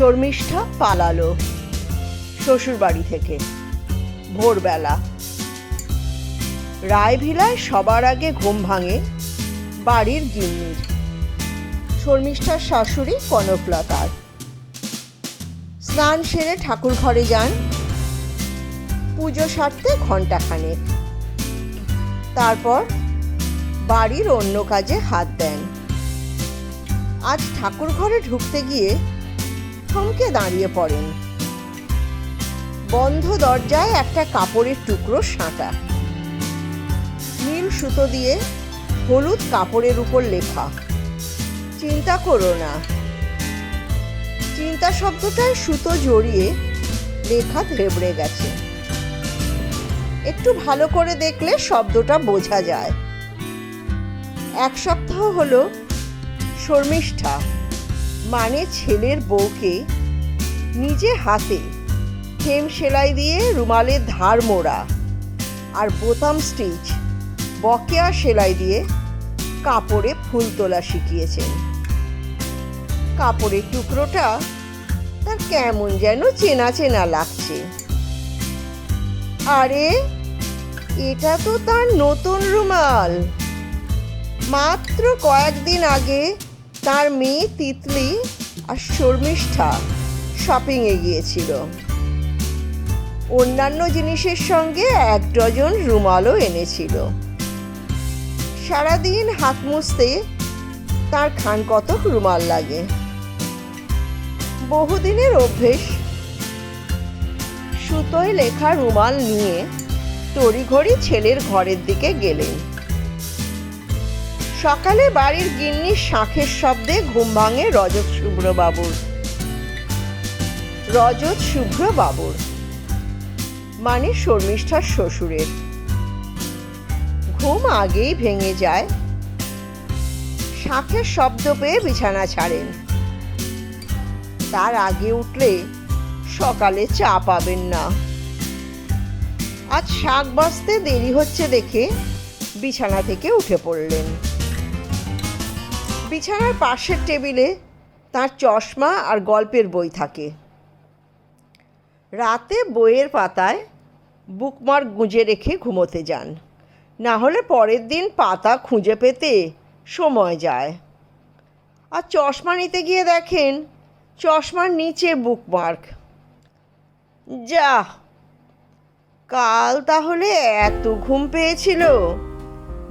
শর্মিষ্ঠা পালালো শ্বশুর বাড়ি থেকে, ভোরবেলা। রায়ভিলায় সবার আগে ঘুম ভাঙে বাড়ির গিন্নির। শর্মিষ্ঠার শাশুড়ি কনকলতার স্নান সেরে ঠাকুর ঘরে যান। পুজো সারতে ঘণ্টাখানেক। তারপর বাড়ির অন্য কাজে হাত দেন। আজ ঠাকুর ঘরে ঢুকতে গিয়ে থমকে দাঁড়িয়ে পড়েন। বন্ধ দরজায় একটা কাপড়ের টুকরো সাঁটা। নীল সুতো দিয়ে হলুদ কাপড়ের উপর লেখা, চিন্তা করো না। চিন্তা শব্দটায় সুতো জড়িয়ে লেখা ধেবড়ে গেছে। একটু ভালো করে দেখলে শব্দটা বোঝা যায়। এক সপ্তাহ হলো শর্মিষ্ঠা। মানে ছেলের বউকে নিজে হাতে হেম সেলাই দিয়ে রুমালের ধার মোড়া আর বোতাম স্টিচ, বকেয়া সেলাই দিয়ে কাপড়ে ফুল তোলা শিখিয়েছেন। কাপড়ের টুকরোটা তার কেমন যেন চেনা চেনা লাগছে। আরে, এটা তো তার নতুন রুমাল। মাত্র কয়েকদিন আগে তার মেয়ে তিতলি আর শর্মিষ্ঠা শপিংয়ে গিয়েছিল। অন্যান্য জিনিসের সঙ্গে এক ডজন রুমালও এনেছিল। সারাদিন হাত মুছতে তার খান কতক রুমাল লাগে। বহুদিনের অভ্যেস। সুতোয় লেখা রুমাল নিয়ে তড়িঘড়ি ছেলের ঘরের দিকে গেলেন। সকালে বাড়ির গিন্নির শাঁখের শব্দে ঘুম ভাঙে রজত শুভ্র বাবুর রজত শুভ্র বাবুর মানে শর্মিষ্ঠার শ্বশুরের। ঘুম আগেই ভেঙে যায়। শাঁখের শব্দ পেয়ে বিছানা ছাড়েন। তার আগে উঠলে সকালে চা পাবেন না। আজ শাক বাজতে দেরি হচ্ছে দেখে বিছানা থেকে উঠে পড়লেন। বিছানার পাশের টেবিলে তার চশমা আর গল্পের বই থাকে। রাতে বইয়ের পাতায় বুকমার্ক গুঁজে রেখে ঘুমোতে যান। না হলে পরের দিন পাতা খুঁজে পেতে সময় যায়। আর চশমা নিতে গিয়ে দেখেন চশমার নিচে বুকমার্ক। যা, কাল তাহলে এত ঘুম পেয়েছিল।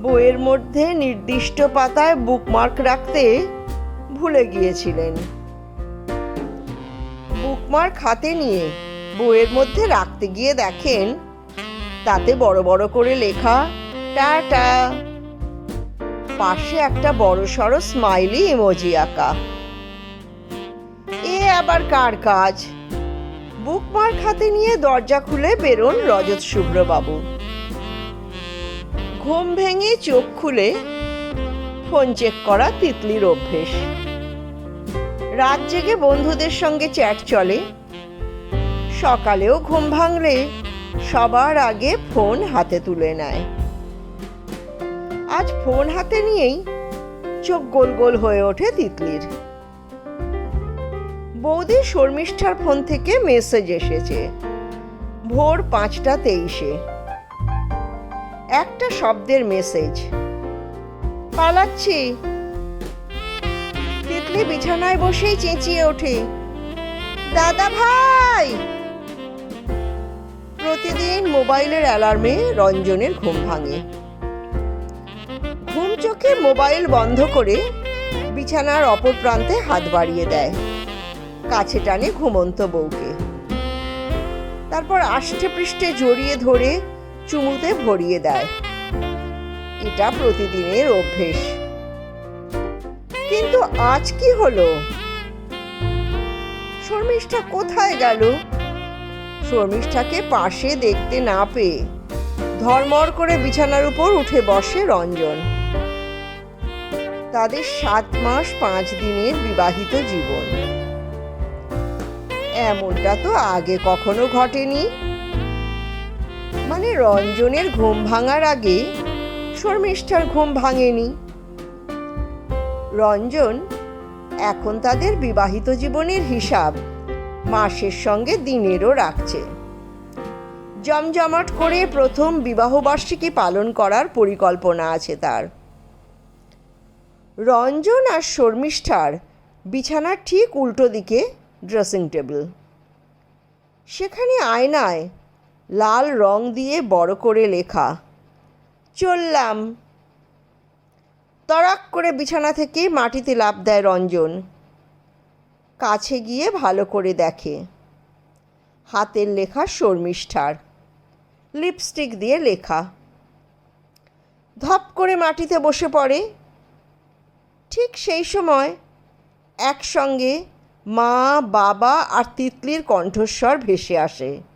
বইয়ের মধ্যে নির্দিষ্ট পাতায় বুকমার্ক রাখতে ভুলে গিয়েছিলেন। বুকমার্ক হাতে নিয়ে বইয়ের মধ্যে রাখতে গিয়ে দেখেন, তাতে বড় বড় করে লেখা, টাটা। পাশে একটা বড় সড়ো স্মাইলি ইমোজি আঁকা। এ আবার কার কাজ? বুকমার্ক হাতে নিয়ে দরজা খুলে বেরোন রজত শুভ্রবাবু ঘুম ভেঙে চোখ খুলে ফোন চেক করা তিতলির অভ্যেস। রাত জেগে বন্ধুদের সঙ্গে চ্যাট চলে। সকালেও ঘুম ভাঙলে সবার আগে ফোন হাতে তুলে নেয়। আজ ফোন হাতে নিয়েই চোখ গোল গোল হয়ে ওঠে তিতলির। বৌদি শর্মিষ্ঠার ফোন থেকে মেসেজ এসেছে। ভোর পাঁচটা তেইশে। একটা শব্দের মেসেজ পালাচ্ছি। তিতলি বিছানায় বসেই চেঁচিয়ে ওঠে। দাদা ভাই! প্রতিদিন মোবাইলের অ্যালার্মে রঞ্জনের ঘুম ভাঙে। ঘুম চোখে মোবাইল বন্ধ করে বিছানার অপর প্রান্তে হাত বাড়িয়ে দেয়। কাছে টানে ঘুমন্ত বউকে। তারপর আষ্টে পৃষ্ঠে জড়িয়ে ধরে চুমুতে ভরিয়ে দেয়। এটা প্রতিদিনের অভ্যেস। কিন্তু আজ কি হলো? শর্মিষ্ঠা কোথায় গেল? শর্মিষ্ঠাকে পাশে দেখতে না পেয়ে ধর্মর করে বিছানার উপর উঠে বসে রঞ্জন। তাদের সাত মাস পাঁচ দিনের বিবাহিত জীবন। এমনটা তো আগে কখনো ঘটেনি। মানে রঞ্জনের ঘুম ভাঙার আগে শর্মিষ্ঠার ঘুম ভাঙেনি। রঞ্জন এখন তাদের বিবাহিত জীবনের হিসাব মাসের সঙ্গে দিনেরও রাখছে। জমজমাট করে প্রথম বিবাহবার্ষিকী পালন করার পরিকল্পনা আছে তার। রঞ্জন আর শর্মিষ্ঠার বিছানার ঠিক উল্টো দিকে ড্রেসিং টেবিল। সেখানে আয়নায় লাল রং দিয়ে বড় করে লেখা। চললাম। তড়াক করে বিছানা থেকে মাটিতে লাফ দেয় রঞ্জন। কাছে গিয়ে ভালো করে দেখে। হাতের লেখা শর্মিষ্ঠার। লিপস্টিক দিয়ে লেখা। ধপ করে মাটিতে বসে পড়ে। ঠিক সেই সময় একসঙ্গে মা, বাবা আর তিতলির কণ্ঠস্বর ভেসে আসে।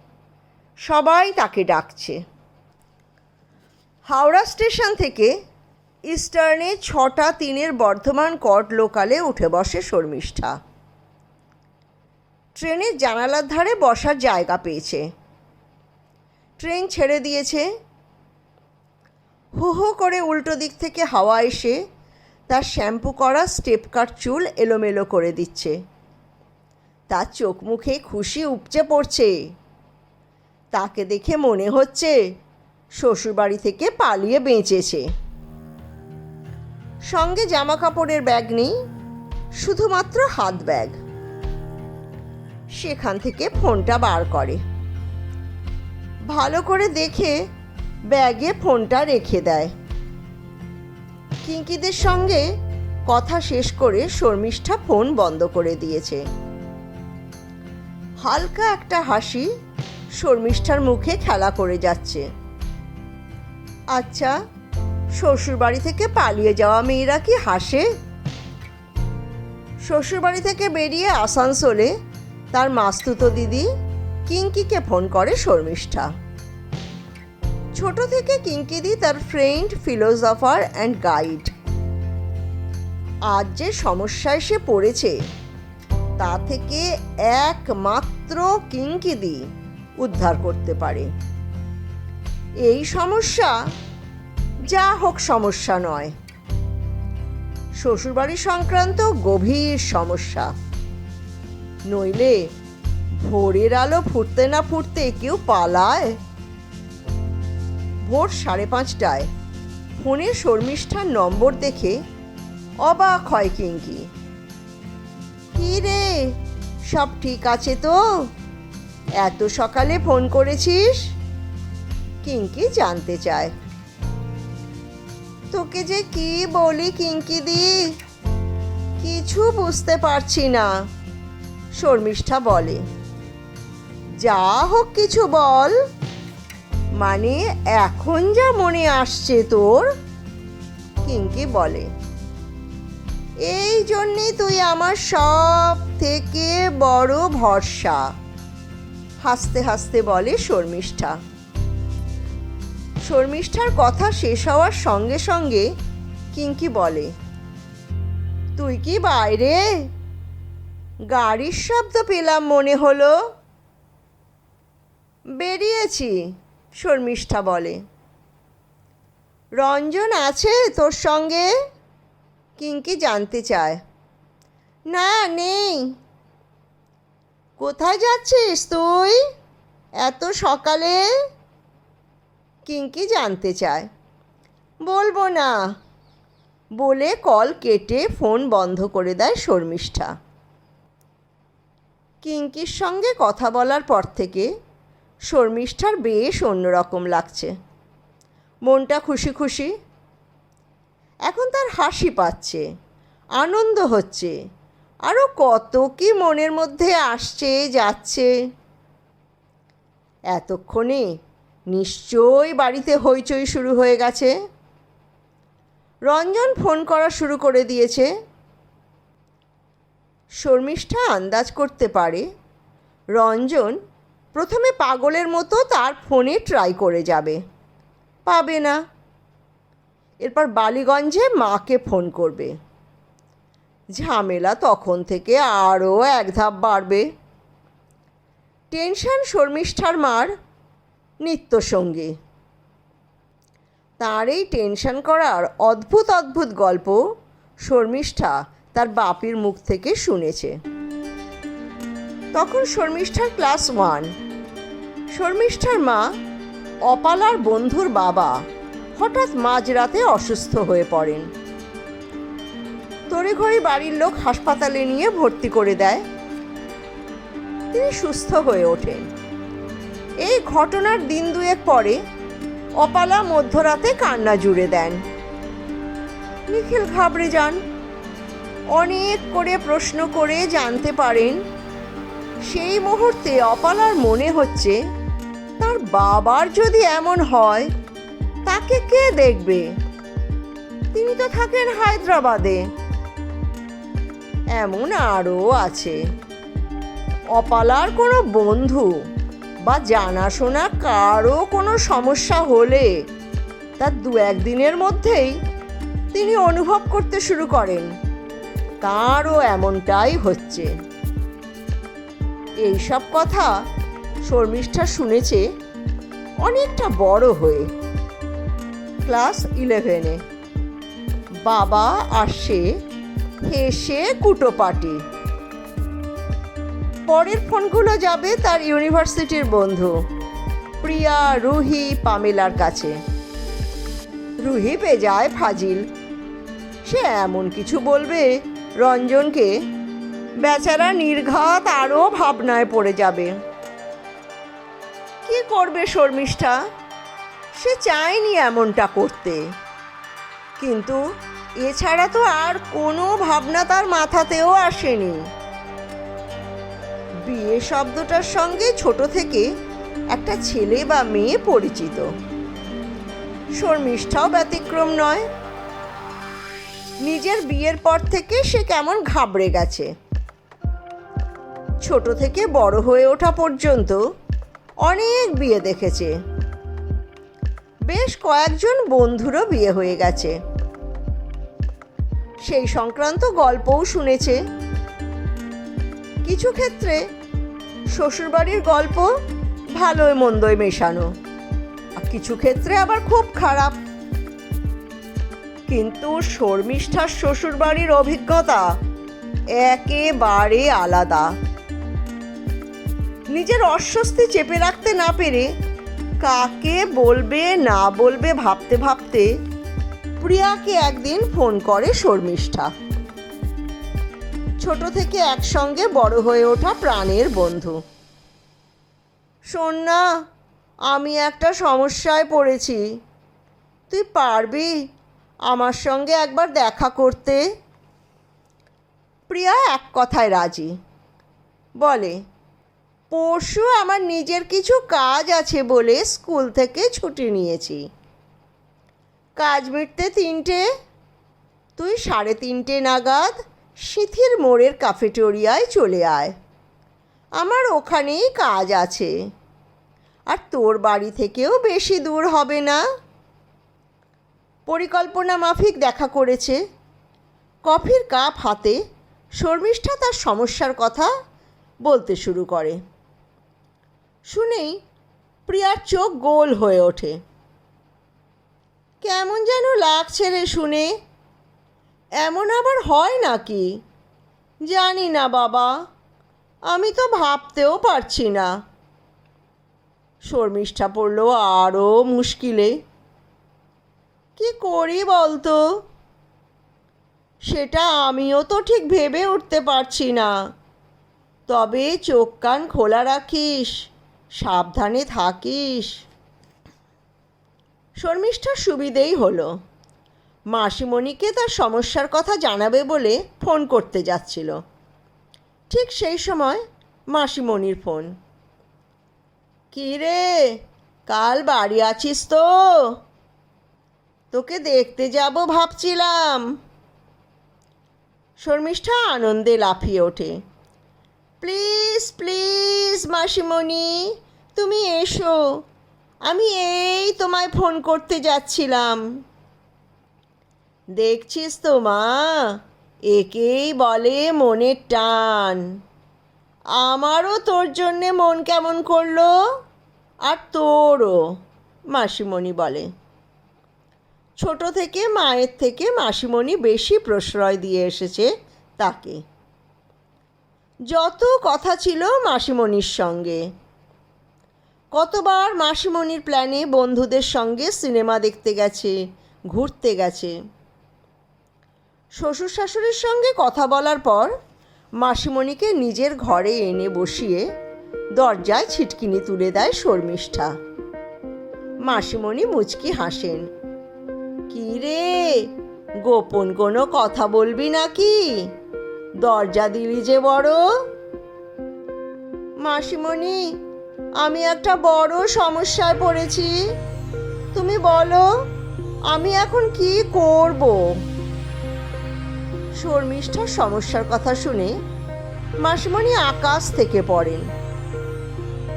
সবাই তাকে ডাকছে। হাওড়া স্টেশন থেকে ইস্টার্নে ছটা তিনের বর্ধমান কট লোকালে উঠে বসে শর্মিষ্ঠা। ট্রেনের জানালার ধারে বসার জায়গা পেয়েছে। ট্রেন ছেড়ে দিয়েছে। হু হু করে উল্টো দিক থেকে হাওয়া এসে তার শ্যাম্পু করা স্টেপ চুল এলোমেলো করে দিচ্ছে। তার চোখ মুখে খুশি উপচে পড়ছে। তাকে দেখে মনে হচ্ছে শ্বশুরবাড়ি থেকে পালিয়ে বেঁচেছে। সঙ্গে জামা কাপড়ের ব্যাগ নেই, শুধুমাত্র হাত ব্যাগ। সেখান থেকে ফোনটা বার করে। ভালো করে দেখে ব্যাগে ফোনটা রেখে দেয়। কিঙ্কিদের সঙ্গে কথা শেষ করে শর্মিষ্ঠা ফোন বন্ধ করে দিয়েছে। হালকা একটা হাসি শর্মিষ্ঠার মুখে খেলা করে যাচ্ছে। আচ্ছা শ্বশুরবাড়ি থেকে পালিয়ে যাওয়া মেয়েরা কি হাসে? শ্বশুরবাড়ি থেকে বেরিয়ে আসানসোলে তার মাস্তুতো দিদি কিঙ্কিকে ফোন করে শর্মিষ্ঠা। ছোট থেকে কিঙ্কিদি তার ফ্রেন্ড, ফিলোসফার অ্যান্ড গাইড। আজ যে সমস্যায় সে পড়েছে, তা থেকে একমাত্র কিঙ্কিদি উদ্ধার করতে পারে। এই সমস্যা যা হোক সমস্যা নয়। শ্বশুরবাড়ি সংক্রান্ত গভীর সমস্যা। নইলে ভোরের আলো ফুটতে না ফুটতে কেউ পালায়। ভোর সাড়ে পাঁচটায় ফোনে শর্মিষ্ঠার নম্বর দেখে অবাক হয় কিঙ্কি। কি রে, সব ঠিক আছে তো? এত সকালে ফোন করেছিস? কিঙ্কি জানতে চায়। তোকে যে কি বলি কিঙ্কি দি? কিছু বুঝতে পারছি না, শর্মিষ্ঠা বলে। যা হোক কিছু বল মানে এখন যা মনে আসছে তোর, কিঙ্কি বলে। এই জন্যে তুই আমার সব থেকে বড় ভরসা। হাসতে হাসতে বলে শর্মিষ্ঠা। শর্মিষ্ঠার কথা শেষ হওয়ার সঙ্গে সঙ্গে কিঙ্কি বলে, তুই কি বাইরে? গাড়ির শব্দ পেলাম মনে হলো। বেরিয়েছি, শর্মিষ্ঠা বলে। রঞ্জন আছে তোর সঙ্গে? কিঙ্কি জানতে চায়। না, নেই। কোথায় যাচ্ছিস তুই? এত সকালে কিঙ্কি জানতে চায়। বলব না। বলে কল কেটে ফোন বন্ধ করে দেয় শর্মিষ্ঠা। কিঙ্কির সঙ্গে কথা বলার পর থেকে শর্মিষ্ঠার বেশ অন্যরকম লাগছে। মনটা খুশি খুশি। এখন তার হাসি পাচ্ছে, আনন্দ হচ্ছে। আরও কত কি মনের মধ্যে আসছে, যাচ্ছে। এতক্ষণে নিশ্চয়ই বাড়িতে হইচই শুরু হয়ে গেছে। রঞ্জন ফোন করা শুরু করে দিয়েছে। শর্মিষ্ঠা আন্দাজ করতে পারে, রঞ্জন প্রথমে পাগলের মতো তার ফোনে ট্রাই করে যাবে। পাবে না। এরপর বালিগঞ্জে মাকে ফোন করবে। ঝামেলা তখন থেকে আরও এক ধাপ বাড়বে। টেনশন শর্মিষ্ঠার মার নিত্যসঙ্গী। তার এই টেনশন করার অদ্ভুত অদ্ভুত গল্প শর্মিষ্ঠা তার বাপির মুখ থেকে শুনেছে। তখন শর্মিষ্ঠার ক্লাস ওয়ান। শর্মিষ্ঠার মা অপালার বন্ধুর বাবা হঠাৎ মাঝরাতে অসুস্থ হয়ে পড়েন। তড়িঘড়ি বাড়ির লোক হাসপাতালে নিয়ে ভর্তি করে দেয়। তিনি সুস্থ হয়ে ওঠেন। এই ঘটনার দিন দুয়েক পরে অপালা মধ্যরাতে কান্না জুড়ে দেন। নিখিল ঘাবড়ে যান। অনেক করে প্রশ্ন করে জানতে পারেন, সেই মুহূর্তে অপালার মনে হচ্ছে, তার বাবার যদি এমন হয়, তাকে কে দেখবে? তিনি তো থাকেন হায়দ্রাবাদে। এমন আরও আছে। অপালার কোনো বন্ধু বা জানাশোনা কারও কোনো সমস্যা হলে তার দু একদিনের মধ্যেই তিনি অনুভব করতে শুরু করেন। তাঁরও এমনটাই হচ্ছে। এইসব কথা শর্মিষ্ঠা শুনেছে অনেকটা বড় হয়ে। ক্লাস ইলেভেনে। বাবা আসে হেসে কুটোপাটি পরের ফোনগুলো যাবে তার ইউনিভার্সিটির বন্ধু, প্রিয়া রুহি পামেলার কাছে। রুহি যায় ফাজিল। সে এমন কিছু বলবে রঞ্জনকে, বেচারা নির্ঘাত আরও ভাবনায় পড়ে যাবে। কি করবে শর্মিষ্ঠা? সে চায়নি এমনটা করতে। কিন্তু এছাড়া তো আর কোনো ভাবনা তার মাথাতেও আসেনি। বিয়ে শব্দটার সঙ্গে ছোট থেকে একটা ছেলে বা মেয়ে পরিচিত। শর্মিষ্ঠাও ব্যতিক্রম নয়। নিজের বিয়ের পর থেকে সে কেমন ঘাবড়ে গেছে। ছোট থেকে বড় হয়ে ওঠা পর্যন্ত অনেক বিয়ে দেখেছে। বেশ কয়েকজন বন্ধুরও বিয়ে হয়ে গেছে। সেই সংক্রান্ত গল্পও শুনেছে। কিছু ক্ষেত্রে শ্বশুরবাড়ির গল্প ভালোই মন্দই মেশানো কিছু ক্ষেত্রে আবার খুব খারাপ। কিন্তু শর্মিষ্ঠার শ্বশুরবাড়ির অভিজ্ঞতা একেবারে আলাদা। নিজের অস্বস্তি চেপে রাখতে না পেরে কাকে বলবে না বলবে ভাবতে ভাবতে প্রিয়াকে একদিন ফোন করে শর্মিষ্ঠা। ছোট থেকে একসঙ্গে বড় হয়ে ওঠা প্রাণের বন্ধু। শোন না আমি একটা সমস্যায় পড়েছি। তুই পারবি আমার সঙ্গে একবার দেখা করতে? প্রিয়া এক কথায় রাজি। বলে, পরশু আমার নিজের কিছু কাজ আছে বলে স্কুল থেকে ছুটি নিয়েছি। কাজ মিটতে তিনটে, তুই সাড়ে তিনটে নাগাদ সিথির মোড়ের কাফেটেরিয়ায় চলে আয়। আমার ওখানেই কাজ আছে। আর তোর বাড়ি থেকেও বেশি দূর হবে না। পরিকল্পনা মাফিক দেখা করেছে। কফির কাপ হাতে শর্মিষ্ঠা তার সমস্যার কথা বলতে শুরু করে। শুনেই প্রিয়ার চোখ গোল হয়ে ওঠে। যেন লাগছে রে শুনে। এমন আবার হয় নাকি? জানি না বাবা, আমি তো ভাবতেও পারছি না। শর্মিষ্ঠা পড়ল আরও মুশকিলে। কি করি বলতো? সেটা আমিও তো ঠিক ভেবে উঠতে পারছি না। তবে চোখ কান খোলা রাখিস, সাবধানে থাকিস। শর্মিষ্ঠার সুবিধেই হলো। মাসিমণিকে তার সমস্যার কথা জানাবে বলে ফোন করতে যাচ্ছিল। ঠিক সেই সময় মাসিমণির ফোন। কী রে, কাল বাড়ি আছিস তো? তোকে দেখতে যাব ভাবছিলাম। শর্মিষ্ঠা আনন্দে লাফিয়ে ওঠে। প্লিজ প্লিজ মাসিমণি, তুমি এসো। আমি এই তোমায় ফোন করতে যাচ্ছিলাম। দেখছিস তো মা, একেই বলে মনের টান। আমারও তোর জন্যে মন কেমন করল? আর তোরও, মাসিমণি বলে। ছোট থেকে মায়ের থেকে মাসিমণি বেশি প্রশ্রয় দিয়ে এসেছে তাকে। যত কথা ছিল মাসিমণির সঙ্গে। কতবার মাসিমণির প্ল্যানে বন্ধুদের সঙ্গে সিনেমা দেখতে গেছে, ঘুরতে গেছে? শ্বশুর শাশুড়ির সঙ্গে কথা বলার পর মাসিমণিকে নিজের ঘরে এনে বসিয়ে দরজায় ছিটকিনি তুলে দেয় শর্মিষ্ঠা। মাসিমণি মুচকি হাসেন। কি রে, গোপন কোনো কথা বলবি নাকি? দরজা দিলি যে বড়? মাসিমণি আমি একটা বড় সমস্যায় পড়েছি। তুমি বলো, আমি এখন কি করব? শর্মিষ্ঠার সমস্যার কথা শুনে মাসিমণি আকাশ থেকে পড়েন।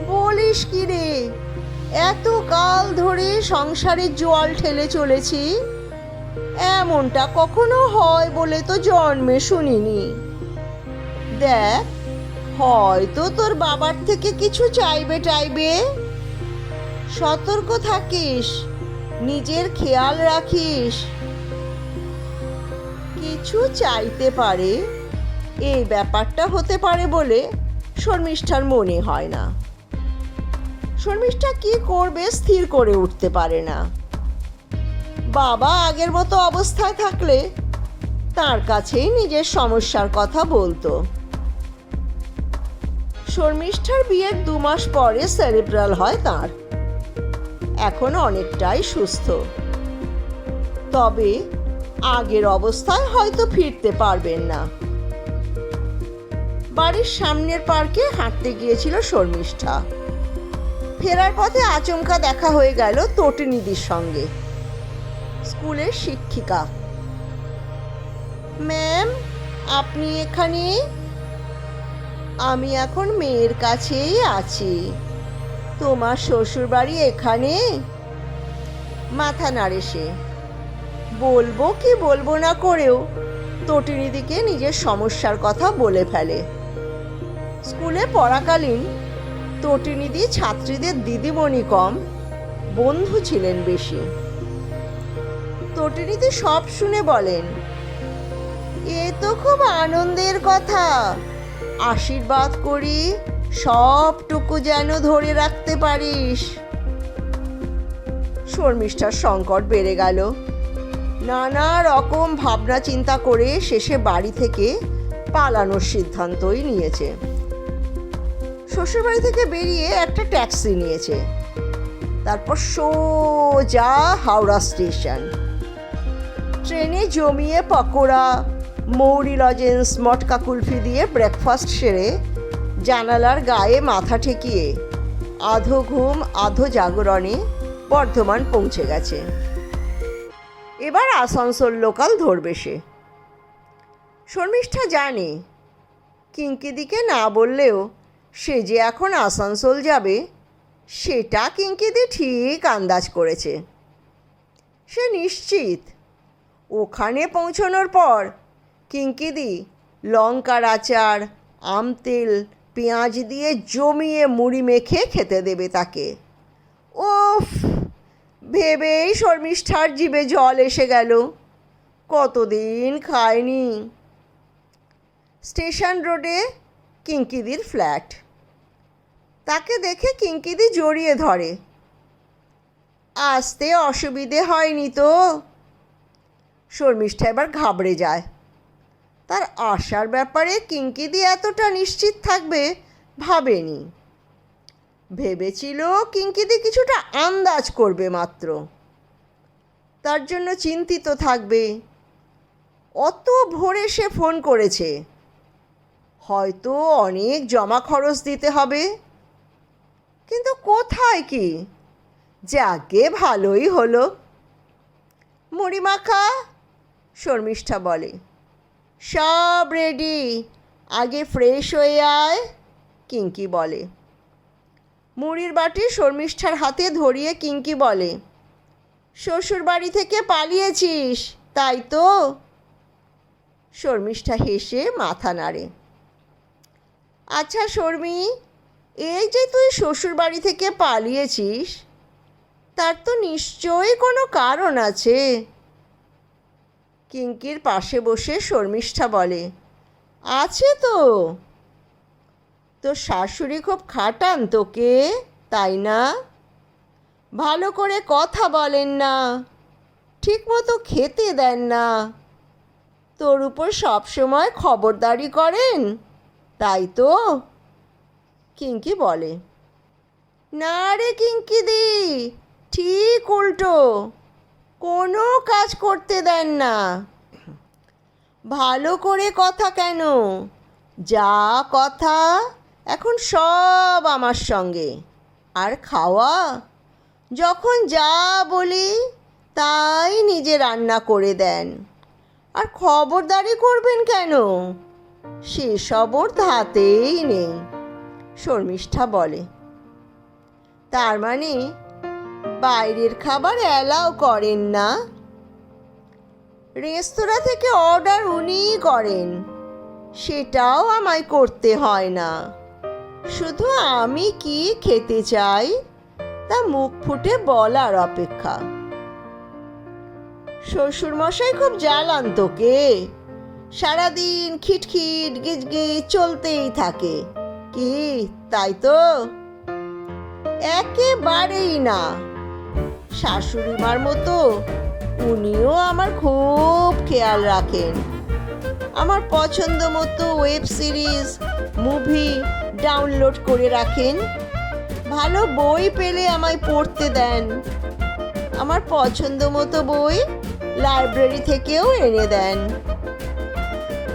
বলিস কি রে, এত কাল ধরে সংসারের জল ঠেলে চলেছি, এমনটা কখনো হয় বলে তো জন্মে শুনিনি। দেখ হয়তো তোর বাবার থেকে কিছু চাইবে, টাইবে। সতর্ক থাকিস, নিজের খেয়াল রাখিস। কিছু চাইতে পারে, এই ব্যাপারটা হতে পারে বলে শর্মিষ্ঠার মনে হয় না। শর্মিষ্ঠা কি করবে স্থির করে উঠতে পারে না। বাবা আগের মতো অবস্থায় থাকলে তার কাছেই নিজের সমস্যার কথা বলতো। শর্মিষ্ঠার বিয়ের দু মাস পরে সেরিব্রাল হয় তার। এখন অনেকটাই সুস্থ। তবে আগের অবস্থায় হয়তো ফিরতে পারবেন না। বাড়ির সামনের পার্কে হাঁটতে গিয়েছিল শর্মিষ্ঠা। ফেরার পথে আচমকা দেখা হয়ে গেল তটিনিদির সঙ্গে। স্কুলের শিক্ষিকা। ম্যাম, আপনি এখানে? আমি এখন মেয়ের কাছেই আছি। তোমার শ্বশুর বাড়ি এখানে? মাথা নাড়ে সে। বলব কি বলব না করেও তটিনিদিকে নিজের সমস্যার কথা বলে ফেলে। স্কুলে পড়াকালীন তটিনিধি ছাত্রীদের দিদিমণি কম, বন্ধু ছিলেন বেশি। তটিনিধি সব শুনে বলেন, এ তো খুব আনন্দের কথা। আশীর্বাদ করি, সবটুকু যেন ধরে রাখতে পারিস। শর্মিষ্ঠার সংকট বেড়ে গেল। নানা রকম ভাবনা চিন্তা করে শেষে বাড়ি থেকে পালানোর সিদ্ধান্তই নিয়েছে। শ্বশুরবাড়ি থেকে বেরিয়ে একটা ট্যাক্সি নিয়েছে। তারপর সোজা হাওড়া স্টেশন। ট্রেনে জমিয়ে পকোড়া মৌরি লজেন্স মটকা কুলফি দিয়ে ব্রেকফাস্ট সেরে জানালার গায়ে মাথা ঠেকিয়ে আধো ঘুম, আধো জাগরণে বর্ধমান পৌঁছে গেছে। এবার আসানসোল লোকাল ধরবে সে। শর্মিষ্ঠা জানে কিঙ্কিদিকে না বললেও সে যে এখন আসানসোল যাবে, সেটা কিঙ্কিদি ঠিক আন্দাজ করেছে। সে নিশ্চিত, ওখানে পৌঁছানোর পর কিঙ্কিদি লঙ্কার আচার, আম তেল, পেঁয়াজ দিয়ে জমিয়ে মুড়ি মেখে খেতে দেবে তাকে। ওফ, ভেবেই শর্মিষ্ঠার জিভে জল এসে গেল। কতদিন খায়নি। স্টেশন রোডে কিঙ্কিদির ফ্ল্যাট। তাকে দেখে কিঙ্কিদি জড়িয়ে ধরে। আসতে অসুবিধে হয়নি তো। শর্মিষ্ঠা এবার ঘাবড়ে যায়। তার আসার ব্যাপারে কিঙ্কিদি এতটা নিশ্চিত থাকবে, ভাবেনি। ভেবেছিল কিঙ্কিদি কিছুটা আন্দাজ করবে মাত্র। তার জন্য চিন্তিত থাকবে। অত ভোরে সে ফোন করেছে। হয়তো অনেক জমা খরচ দিতে হবে। কিন্তু কোথায় কি? যাকে ভালোই হলো। মুড়ি মাখা শর্মিষ্ঠা বলে। সব রেডি। আগে ফ্রেশ হয়ে আয়, কিঙ্কি বলে। মুড়ির বাটি শর্মিষ্ঠার হাতে ধরিয়ে কিঙ্কি বলে শ্বশুর বাড়ি থেকে পালিয়েছিস, তাই তো? শর্মিষ্ঠা হেসে মাথা নাড়ে। আচ্ছা শর্মি, এই যে তুই শ্বশুর বাড়ি থেকে পালিয়েছিস, তার তো নিশ্চয়ই কোনো কারণ আছে। কিঙ্কির পাশে বসে শর্মিষ্ঠা বলে, আছে তো। তো শাশুড়ি খুব খাটান তোকে, তাই না? ভালো করে কথা বলেন না, ঠিকমতো খেতে দেন না। তোর উপর সবসময় খবরদারি করেন, তাই তো? কিঙ্কি বলে, না রে কিঙ্কি দি ঠিক উল্টো। কোনো কাজ করতে দেন না। ভালো করে কথা কেন? যা কথা, এখন সব আমার সঙ্গে। আর খাওয়া? যখন যা বলি, তাই নিজে রান্না করে দেন। আর খবরদারি করবেন কেন? সেসব ওর ধাতেই নেই, শর্মিষ্ঠা বলে। তার মানে বাইরের খাবার অ্যালাও করেন না। রেস্তোরাঁ থেকে অর্ডার উনিই করেন। সেটাও আমায় করতে হয় না। শুধু আমি কি খেতে চাই, তা মুখ ফুটে বলার অপেক্ষা। শ্বশুরমশাই খুব জ্বালান তোকে। সারাদিন খিটখিট, গিজগিজ চলতেই থাকে। কি, তাই তো? একেবারেই না। শাশুড়ি মার মতো। উনিও আমার খুব খেয়াল রাখেন। আমার পছন্দ মতো ওয়েব সিরিজ, মুভি ডাউনলোড করে রাখেন। ভালো বই পেলে আমায় পড়তে দেন। আমার পছন্দ মতো বই লাইব্রেরি থেকেও এনে দেন।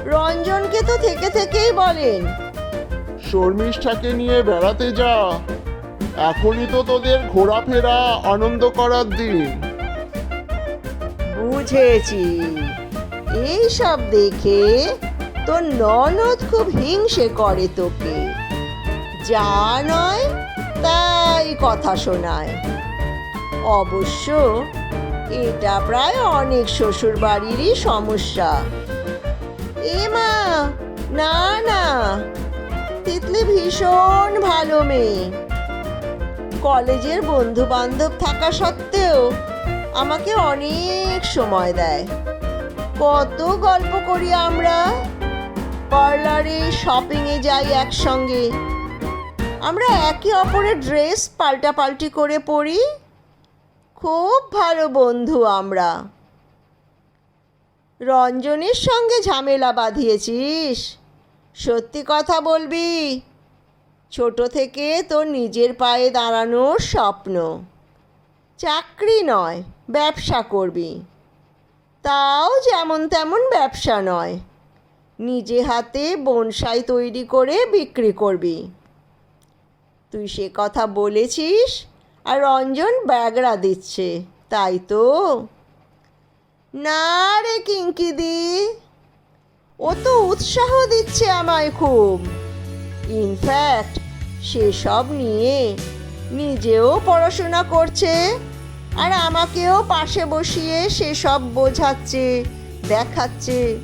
রঞ্জনকে তো থেকে থেকেই বলেন। শর্মিষ্ঠাকে নিয়ে বেড়াতে যা। এখনই তো তোদের ঘোরাফেরা আনন্দ করার দিন। বুঝেছি। এই সব দেখে তোর ননদ খুব হিংসে করে তোকে। যা নয় তাই কথা শোনায়। অবশ্য এটা প্রায় অনেক শ্বশুর বাড়িরই সমস্যা। এ মা, না না, তিতলি ভীষণ ভালো মেয়ে। কলেজের বন্ধু বান্ধব থাকা সত্ত্বেও আমাকে অনেক সময় দেয়। কত গল্প করি আমরা। পার্লারে, শপিংয়ে যাই একসঙ্গে। আমরা একে অপরের ড্রেস পাল্টাপাল্টি করে পরি। খুব ভালো বন্ধু আমরা। রঞ্জনের সঙ্গে ঝামেলা বাঁধিয়েছিস? সত্যি কথা বলবি? ছোট থেকে তোর নিজের পায়ে দাঁড়ানোর স্বপ্ন। চাকরি নয়, ব্যবসা করবি। তাও যেমন তেমন ব্যবসা নয়। নিজে হাতে বনসাই তৈরি করে বিক্রি করবি। তুই সে কথা বলেছিস আর রঞ্জন ব্যাগরা দিচ্ছে, তাই তো? না রে কিঙ্কিদি ও তো উৎসাহ দিচ্ছে আমায় খুব। ইনফ্যাক্ট সেসব নিয়ে নিজেও পড়াশোনা করছে আর আমাকেও পাশে বসিয়ে সেসব বোঝাচ্ছে, দেখাচ্ছে।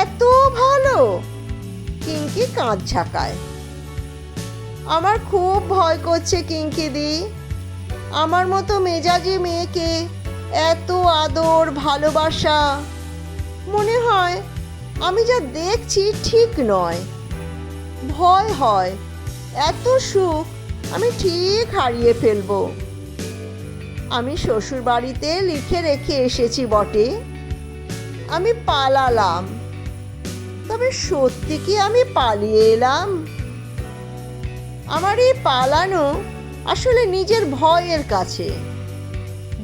এত ভালো? কিঙ্কি কাঁধ ঝাঁকায় আমার খুব ভয় করছে কিঙ্কিদি আমার মতো মেজাজি মেয়েকে এত আদর, ভালোবাসা। মনে হয় আমি যা দেখছি ঠিক নয়। ভয় হয়। এত সুখ আমি ঠিক হারিয়ে ফেলব। আমি শ্বশুর বাড়িতে লিখে রেখে এসেছি বটে। আমি পালালাম। তবে সত্যি কি আমি পালিয়ে এলাম? আমার এই পালানো আসলে নিজের ভয়ের কাছে।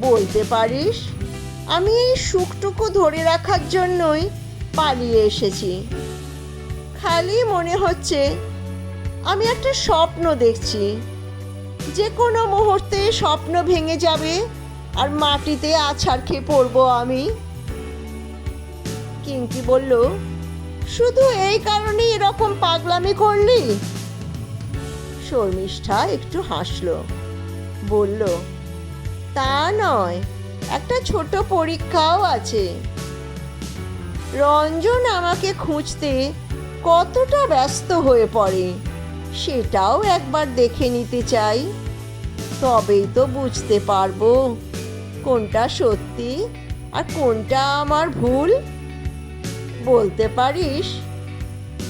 বলতে পারিস, আমি এই সুখটুকু ধরে রাখার জন্যই পালিয়ে এসেছি। খালি মনে হচ্ছে আমি একটা স্বপ্ন দেখছি। যে কোনো মুহূর্তে স্বপ্ন ভেঙে যাবে আর মাটিতে আছাড় খেয়ে পড়ব আমি। কিঙ্কি বলল, শুধু এই কারণেই এরকম পাগলামি করলি? শর্মিষ্ঠা একটু হাসলো, বলল, তা নয়, একটা ছোট পরীক্ষাও আছে। রঞ্জন আমাকে খুঁজতে কতটা ব্যস্ত হয়ে পড়ে, সেটাও একবার দেখে নিতে চাই। তবেই তো বুঝতে পারব কোনটা সত্যি আর কোনটা আমার ভুল। বলতে পারিস,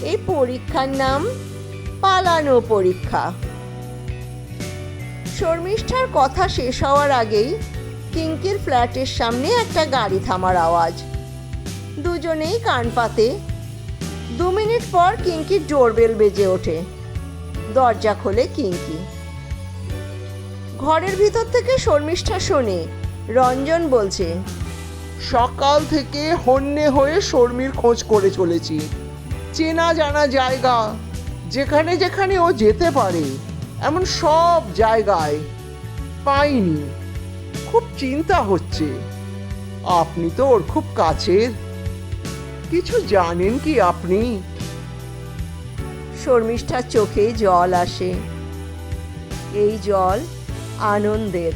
এই পরীক্ষার নাম পালানো পরীক্ষা। শর্মিষ্ঠার কথা শেষ হওয়ার আগেই কিঙ্কির ফ্ল্যাটের সামনে একটা গাড়ি থামার আওয়াজ। দুজনেই কান পাতে দু মিনিট পর কিঙ্কির ডোরবেল বেজে ওঠে। দরজা খোলে কিঙ্কি। ঘরের ভিতর থেকে শর্মিষ্ঠা শোনে। রঞ্জন বলছে, সকাল থেকে হন্যে হয়ে শর্মির খোঁজ করে চলেছি। চেনা জানা জায়গা, যেখানে যেখানে ও যেতে পারে, এমন সব জায়গায় পাইনি। খুব চিন্তা হচ্ছে। আপনি তো ওর খুব কাছের। কিছু জানেন কি আপনি? শর্মিষ্ঠার চোখে জল আসে। এই জল আনন্দের।